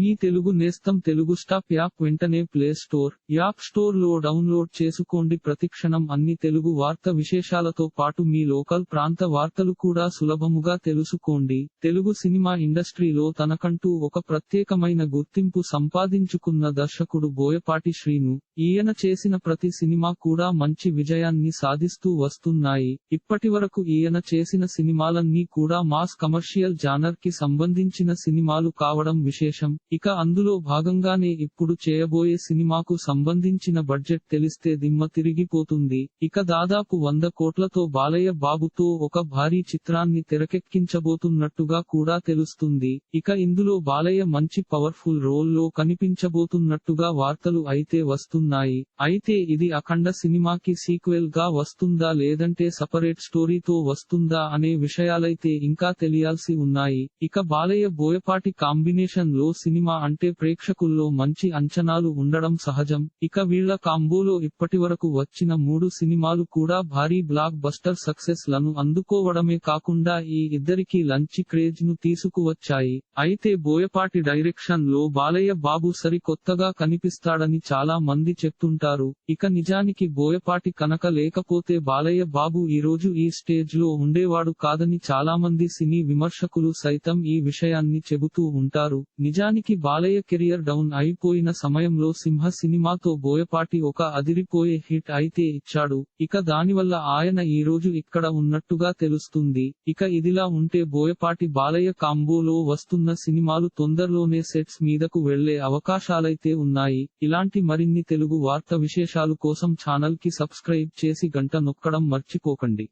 మీ తెలుగు నేస్తం Telugu stop app వెంటనే play store app స్టోర్లో డౌన్లోడ్ చేసుకోండి. ప్రతిక్షణం అన్ని తెలుగు వార్త విశేషాలతో పాటు మీ లోకల్ ప్రాంత వార్తలు కూడా సులభముగా తెలుసుకోండి. తెలుగు సినిమా ఇండస్ట్రీలో తనకంటూ ఒక ప్రత్యేకమైన గుర్తింపు సంపాదించుకున్న దర్శకుడు బోయపాటి శ్రీను ఈయన చేసిన ప్రతి సినిమా కూడా మంచి విజయాన్ని సాధిస్తూ వస్తున్నాయి. ఇప్పటివరకు ఈయన చేసిన సినిమాలన్నీ కూడా మాస్ కమర్షియల్ జానర్కి సంబంధించిన సినిమాలు కావడం విశేషం. ఇక అందులో భాగంగానే ఇప్పుడు చేయబోయే సినిమాకు సంబంధించిన బడ్జెట్ తెలిస్తే దిమ్మ తిరిగిపోతుంది. ఇక దాదాపు వంద కోట్లతో బాలయ్య బాబుతో ఒక భారీ చిత్రాన్ని తెరకెక్కించబోతున్నట్టుగా కూడా తెలుస్తుంది. ఇక ఇందులో బాలయ్య మంచి పవర్ఫుల్ రోల్లో కనిపించబోతున్నట్టుగా వార్తలు అయితే వస్తున్నాయి. అయితే ఇది అఖండ సినిమాకి సీక్వెల్గా వస్తుందా లేదంటే సపరేట్ స్టోరీతో వస్తుందా అనే విషయాలైతే ఇంకా తెలియాల్సి ఉన్నాయి. ఇక బాలయ్య బోయపాటి కాంబినేషన్లో సినిమా అంటే ప్రేక్షకుల్లో మంచి అంచనాలు ఉండడం సహజం. ఇక వీళ్ళ కాంబోలో ఇప్పటివరకు వచ్చిన మూడు సినిమాలు కూడా భారీ బ్లాక్ బస్టర్ సక్సెస్లను అందుకోవడమే కాకుండా ఈ ఇద్దరికి లంచ్ క్రేజ్ను తీసుకువచ్చాయి. అయితే బోయపాటి డైరెక్షన్లో బాలయ్య బాబు సరి కొత్తగా కనిపిస్తాడని చాలా మంది చెప్తుంటారు. ఇక నిజానికి బోయపాటి కనక లేకపోతే బాలయ్య బాబు ఈ రోజు ఈ స్టేజ్లో ఉండేవాడు కాదని చాలా మంది సినీ విమర్శకులు సైతం ఈ విషయాన్ని చెబుతూ ఉంటారు. నిజానికి నిజానికి బాలయ్య కెరియర్ డౌన్ అయిపోయిన సమయంలో సింహ సినిమాతో బోయపాటి ఒక అదిరిపోయే హిట్ అయితే ఇచ్చాడు. ఇక దానివల్ల ఆయన ఈ రోజు ఇక్కడ ఉన్నట్టుగా తెలుస్తుంది. ఇక ఇదిలా ఉంటే బోయపాటి బాలయ్య కాంబోలో వస్తున్న సినిమాలు తొందరలోనే సెట్స్ మీదకు వెళ్ళే అవకాశాలైతే ఉన్నాయి. ఇలాంటి మరిన్ని తెలుగు వార్త విశేషాలు కోసం ఛానల్కి సబ్స్క్రైబ్ చేసి గంట నొక్కడం మర్చిపోకండి.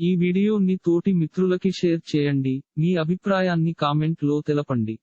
ఈ వీడియోని తోటి మిత్రులకి షేర్ చేయండి. మీ అభిప్రాయాన్ని కామెంట్లో తెలపండి.